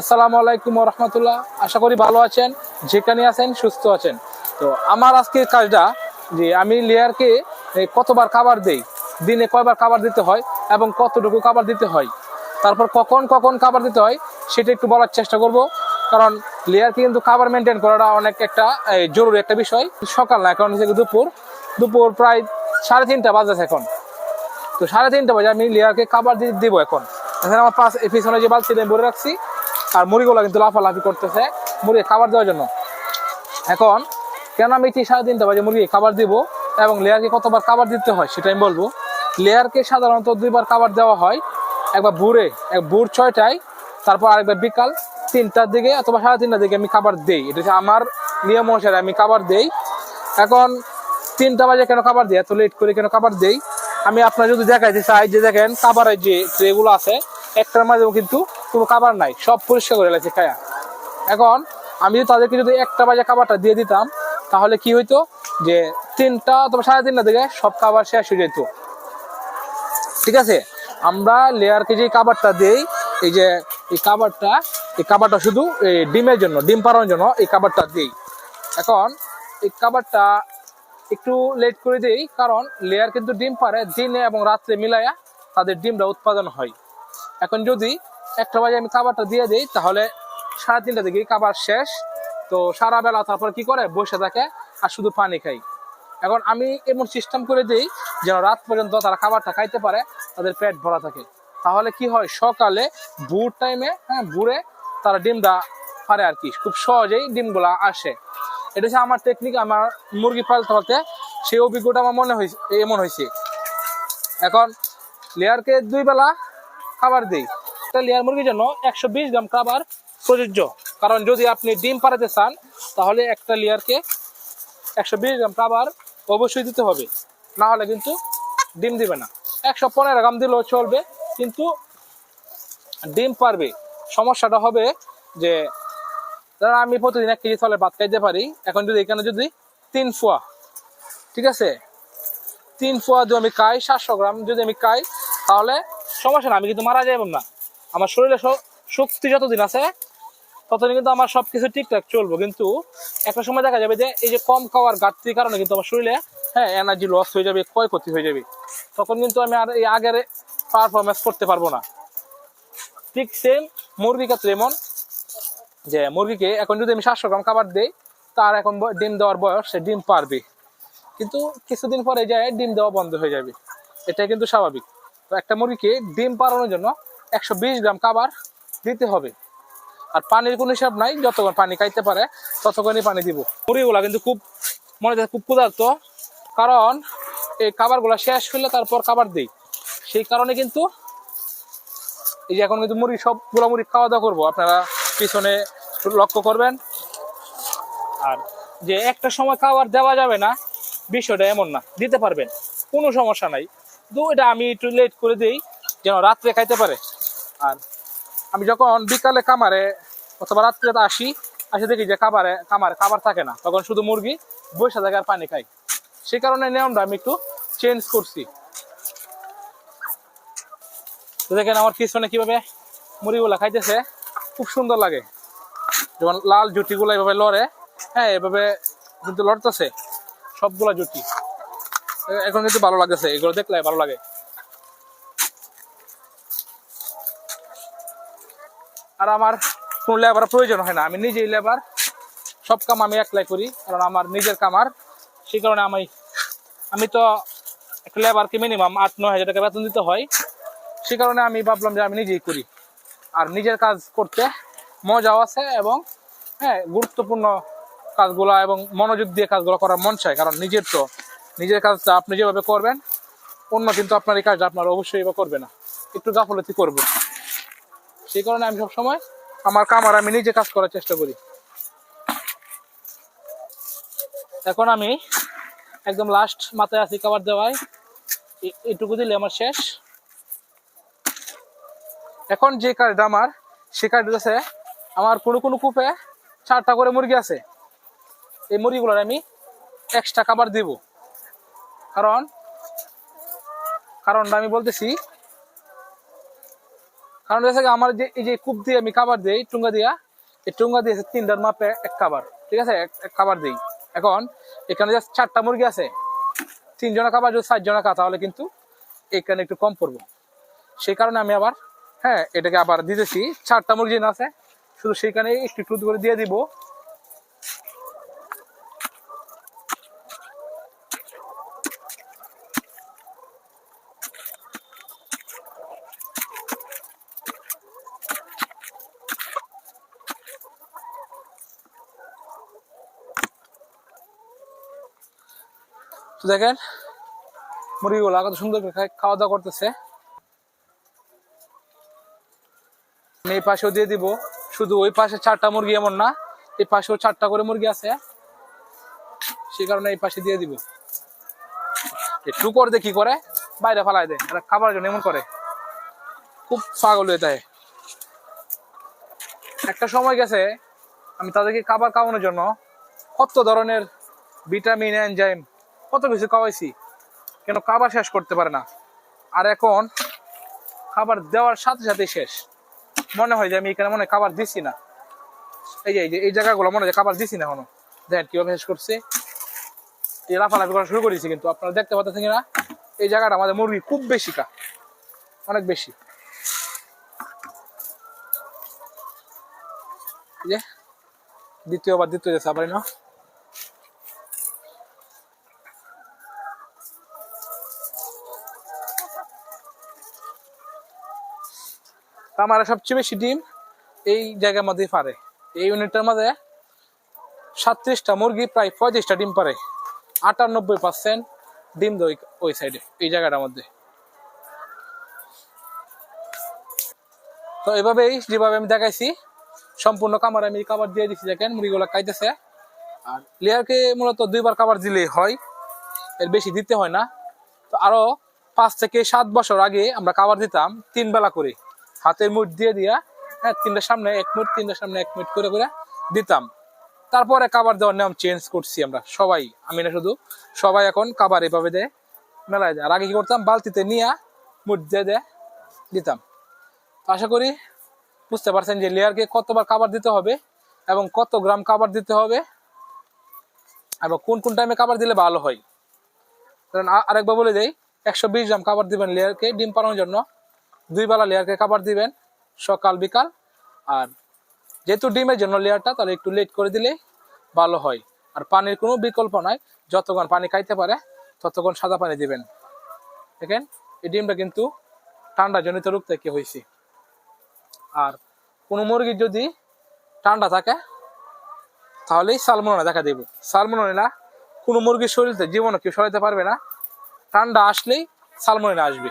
আসসালামু আলাইকুম রহমতুল্লাহ। আশা করি ভালো আছেন, যেখানে আছেন, সুস্থ আছেন। তো আমার আজকের কাজটা যে আমি লেয়ারকে কতবার খাবার দেই, দিনে কয়বার খাবার দিতে হয় এবং কতটুকু খাবার দিতে হয়, তারপর কখন কখন খাবার দিতে হয়, সেটা একটু বলার চেষ্টা করব। কারণ লেয়ারকে কিন্তু খাবার মেনটেন করাটা অনেক একটা জরুরি একটা বিষয়। সকাল না, এখন হচ্ছে দুপুর। দুপুর প্রায় সাড়ে তিনটা বাজে এখন। তো সাড়ে তিনটা বাজে আমি লেয়ারকে খাবার দিয়ে দিব এখন। এখানে আমার পাশ পিছনে যে বালতি ভরে রাখছি আর মুড়িগুলো কিন্তু লাফালাফি করতেছে মুরগি খাবার দেওয়ার জন্য। এখন কেন আমি ঠিক সাড়ে তিনটা বাজে মুরগি খাবার দিব এবং লেয়ারকে কতবার খাবার দিতে হয় সেটা আমি বলব। লেয়ারকে সাধারণত দুইবার খাবার দেওয়া হয়, একবার ভোরে, এক ভোর ছয়টায়, তারপর আরেকবার বিকাল তিনটার দিকে অথবা সাড়ে তিনটার দিকে আমি খাবার দেই। এটা হচ্ছে আমার নিয়ম অনুসারে আমি খাবার দেই। এখন তিনটা বাজে কেন খাবার দিই? এত লেট করে কেন খাবার দেই? আমি আপনার যদি দেখাইতে চাই যে দেখেন খাবারের যে ট্রেগুলো আছে, একটার মাঝেও কিন্তু কোনো খাবার নাই, সব পরিষ্কার করে লাগছে খায়া। এখন আমি যদি তাদেরকে যদি একটা বাজে খাবারটা দিয়ে দিতাম, তাহলে কি হইতো? যে তিনটা অথবা সাড়ে তিনটা দিকে সব খাবার শেষ হয়ে যেত। ঠিক আছে? আমরা লেয়ারকে যে খাবারটা দেই, এই যে, এই খাবারটা এই খাবারটা শুধু এই ডিমের জন্য, ডিম পাড়ানোর জন্য এই খাবারটা দিই। এখন এই খাবারটা একটু লেট করে দেই, কারণ লেয়ার কিন্তু ডিম পারে দিনে এবং রাত্রে মিলাইয়া তাদের ডিমটা উৎপাদন হয়। এখন যদি একটা বাজে আমি খাবারটা দিয়ে দিই, তাহলে সাড়ে তিনটা দিকে খাবার শেষ। তো সারা বেলা তারপর কি করে? বসে থাকে আর শুধু পানি খাই। এখন আমি এমন সিস্টেম করে দিই, যেন রাত পর্যন্ত তারা খাবারটা খাইতে পারে, তাদের পেট ভরা থাকে। তাহলে কি হয়? সকালে ভোর টাইমে হ্যাঁ ভোরে তারা ডিমটা পারে আর কি। খুব সহজেই ডিমগুলা আসে। এটা হচ্ছে আমার টেকনিক আমার মুরগি পালতে পালতে। সেই অভিজ্ঞতা আমার মনে হয়েছে, এমন হয়েছে। এখন লেয়ারকে দুই বেলা খাবার দিই। একটা লেয়ার মুরগির জন্য একশো বিশ গ্রাম খাবার প্রযোজ্য। কারণ যদি আপনি ডিম পাড়াতে চান, তাহলে একটা লেয়ারকে একশো বিশ গ্রাম খাবার অবশ্যই দিতে হবে। না হলে কিন্তু ডিম দিবে না। একশো পনেরো গ্রাম দিলেও চলবে, কিন্তু ডিম পারবে। সমস্যাটা হবে যে, ধরো আমি প্রতিদিন এক কেজি চালের ভাত খাইতে পারি, এখন যদি এখানে যদি তিন ফুয়া, ঠিক আছে? তিন ফুয়া যদি আমি খাই, সাতশো গ্রাম যদি আমি খাই, তাহলে সমস্যা না, আমি কিন্তু মারা যাইব না। আমার শরীরে শক্তি যতদিন আছে, ততদিন কিন্তু আমার সবকিছু ঠিকঠাক চলবো। কিন্তু একটা সময় দেখা যাবে যে এই যে কম খাওয়ার ঘাটতির কারণে কিন্তু আমার শরীরে হ্যাঁ এনার্জি লস হয়ে যাবে, ক্ষয়ক্ষতি হয়ে যাবে। তখন কিন্তু আমি আর এই আগের পারফরমেন্স করতে পারব না। ঠিক সেম মুরগি ক্ষেত্রে এমন যে মুরগিকে এখন যদি আমি সাতশো গ্রাম খাবার দিই, তার এখন ডিম দেওয়ার বয়স সে ডিম পারবে। কিন্তু কিছুদিন পরে যায়, ডিম দেওয়া বন্ধ হয়ে যাবে। এটা কিন্তু স্বাভাবিক। তো একটা মুরগিকে ডিম পাড়ানোর জন্য একশো বিশ গ্রাম খাবার দিতে হবে। আর পানির কোনো হিসাব নাই, যতক্ষণ পানি খাইতে পারে, ততক্ষণই পানি দিব। মুরগিগুলা কিন্তু খুব মনে হয় খুব ক্ষুধার্ত, কারণ এই খাবারগুলা শেষ হলে তারপর খাবার দিই। সেই কারণে কিন্তু এই যে এখন কিন্তু মুরগি সবগুলো মুরগি খাওয়া দাওয়া করব। আপনারা পিছনে লক্ষ্য করবেন। আর যে একটা সময় খাবার দেওয়া যাবে না, বিষয়টা এমন না, দিতে পারবেন। কোনো সমস্যা নাই। কিন্তু এটা আমি একটু লেট করে দিই, যেন রাত্রে খাইতে পারে। আর আমি যখন বিকালে কামারে অথবা রাত্রে আসি আসি দেখি যে খাবারে কামারে খাবার থাকে না, তখন শুধু মুরগি বসে থাকে আর পানি খাই। সেই কারণে নিয়মটা আমি একটু চেঞ্জ করছি। দেখেন আমার পিছনে কীভাবে মুড়িগুলা খাইতেছে, খুব সুন্দর লাগে। যেমন লাল জুটিগুলো এভাবে লড়ে হ্যাঁ এভাবে কিন্তু লড়তেছে, সবগুলা জুটি। এখন কিন্তু ভালো লাগতেছে, এগুলো দেখলে ভালো লাগে। আর আমার কোনো লেবার প্রয়োজন হয় না। আমি নিজেই লেবার সব কাম আমি একলাই করি, কারণ আমার নিজের কামার সেই কারণে আমি আমি তো একটা লেবারকে মিনিমাম আট, নয় হাজার টাকা বেতন দিতে হয়। সে কারণে আমি ভাবলাম যে আমি নিজেই করি। আর নিজের কাজ করতে মজাও আছে এবং হ্যাঁ গুরুত্বপূর্ণ কাজগুলো এবং মনোযোগ দিয়ে কাজগুলো করার মন চায় কারণ নিজের তো, নিজের কাজটা আপনি যেভাবে করবেন, অন্য কিন্তু আপনার এই কাজটা আপনার অবশ্যই করবে না। একটু গাফলতি করব। সেই কারণে আমি সবসময় আমার কামার আমি নিজে কাজ করার চেষ্টা করি। এখন আমি একদম লাস্ট মাথায় আছি খাবার দেওয়ায়। এটুকু দিলে আমার শেষ। এখন যে কাজটা আমার, সে কাজটা আছে আমার কোনো কোনো কূপে চারটা করে মুরগি আছে। এই মুরগিগুলোর আমি এক্সট্রা খাবার দিব। কারণ, কারণটা আমি বলতেছি কারণ দেখা কি আমার যে এই যে কূপ দিয়ে আমি খাবার দিই, টুঙ্গা দিয়া, এই টুঙ্গা দিয়েছে তিনটার মাপে এক খাবার ঠিক আছে? এক খাবার দিই। এখন এখানে যে চারটা মুরগি আছে, তিনজনা খাবার, যদি চারজনা খা তাহলে কিন্তু এখানে একটু কম পড়ব। সেই কারণে আমি আবার হ্যাঁ এটাকে আবার দিতেছি। চারটা মুরগি না আছে, শুধু সেইখানে একটু একটু করে দিয়ে দিব। দেখেন, মুরগিগুলো কত সুন্দর করে খাওয়া দাওয়া করতেছে। আমি এই পাশেও দিয়ে দিব। শুধু ওই পাশে চারটা মুরগি এমন না, এই পাশেও চারটা করে মুরগি আছে। সেই কারণে এই পাশে দিয়ে দিব। একটু করে কি করে, বাইরে ফালাই দেয়। এরা খাবার জন্য এমন করে। খুব পাগল হয়ে যায়। একটা সময় গেছে, আমি তাদেরকে খাবার খাওয়ানোর জন্য কত ধরনের ভিটামিন, এনজাইম কত কিছু খাওয়াইছি, কেন খাবার শেষ করতে পারে না। আর এখন খাবার দেওয়ার সাথে সাথে শেষ। মনে হয় যে আমি এখানে মনে খাবার দিছি না। এই যে এই যে, এই জায়গাগুলো মনে হয় খাবার দিছি না এখনও। দেখেন কীভাবে শেষ করছে। এই লাফালাফি করা শুরু করেছি কিন্তু, আপনারা দেখতে পাচ্ছেন কিনা, এই জায়গাটা আমাদের মুরগি খুব বেশি কা, অনেক বেশি। দ্বিতীয়বার, দ্বিতীয় যাচ্ছে আবার না। আমার সবচেয়ে বেশি ডিম এই জায়গার মধ্যেই পারে। এই ইউনিটটার মধ্যে সাতত্রিশটা মুরগি, প্রায় পঁয়ত্রিশটা ডিম পারে। আটানব্বই পার্সেন্ট ডিম দেয় ওই- সাইডে এই জায়গাটার মধ্যে। তো এভাবেই যেভাবে আমি দেখাইছি, সম্পূর্ণ কামার আমি কাবার দিয়ে দিচ্ছি দেখেন মুরগিগুলো খাইতেছে। আর লেয়ারকে মূলত দুইবার কাবার দিলেই হয়, এর বেশি দিতে হয় না। তো আরও পাঁচ থেকে সাত বছর আগে আমরা কাবার দিতাম তিন বেলা করে। হাতের মুঠ দিয়ে দিয়া হ্যাঁ তিনটার সামনে এক মুঠ তিনটার সামনে এক মিনিট করে করে দিতাম। তারপরে কাবার দেওয়ার নিয়ম চেঞ্জ করছি আমরা, সবাই, আমি না শুধু, সবাই এখন কাবার এভাবে দেয়, মেলায় দেয়। আর আগে কি করতাম, বালতিতে নিয়ে মুঠ দিয়ে দেয়, দিতাম। আশা করি বুঝতে পারছেন যে লেয়ারকে কতবার কাবার দিতে হবে এবং কত গ্রাম কাবার দিতে হবে এবং কোন কোন টাইমে কাবার দিলে ভালো হয়। কারণ আরেকবার বলে দেই, একশো বিশ গ্রাম কাবার দিবেন লেয়ারকে ডিম পাড়ানোর জন্য। দুই বেলা লেয়ারকে খাবার দিবেন, সকাল, বিকাল। আর যেহেতু ডিমের জন্য লেয়ারটা, তাহলে একটু লেট করে দিলে ভালো হয়। আর পানির কোনো বিকল্প নাই, যতক্ষণ পানি খাইতে পারে, ততক্ষণ সাদা পানি দিবেন। দেখেন, এই ডিমটা কিন্তু ঠান্ডা জনিত রোগ থেকে হয়েছে। আর কোনো মুরগির যদি ঠান্ডা থাকে, তাহলেই সালমোনা দেখা দেব। সালমোনা কোনো মুরগির শরীরতে জীবনে কেউ সরাইতে পারবে না। ঠান্ডা আসলেই সালমোনা আসবে।